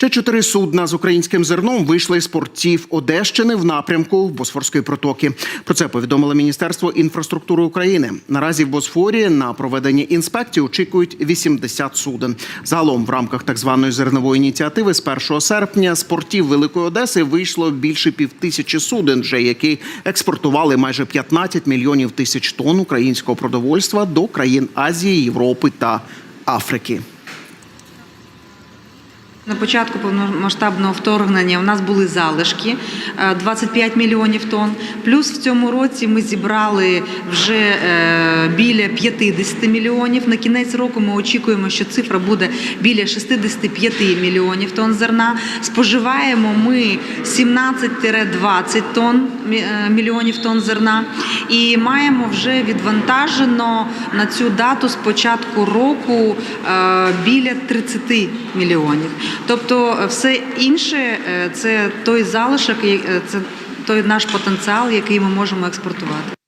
Ще чотири судна з українським зерном вийшли з портів Одещини в напрямку Босфорської протоки. Про це повідомило Міністерство інфраструктури України. Наразі в Босфорі на проведення інспекцій очікують 80 суден. Загалом, в рамках так званої зернової ініціативи, з 1 серпня з портів Великої Одеси вийшло більше півтисячі суден, вже які експортували майже 15 мільйонів тисяч тонн українського продовольства до країн Азії, Європи та Африки. На початку повномасштабного вторгнення у нас були залишки е, 25 мільйонів тонн. Плюс в цьому році ми зібрали вже е, біля 50 мільйонів. На кінець року ми очікуємо, що цифра буде біля 65 мільйонів тонн зерна. Споживаємо ми 17-20 тонн е, мільйонів тонн зерна і маємо вже відвантажено на цю дату з початку року е, біля 30 мільйонів. Тобто, е, все інше е, це той залишок, е, це той наш потенціал, який ми можемо експортувати.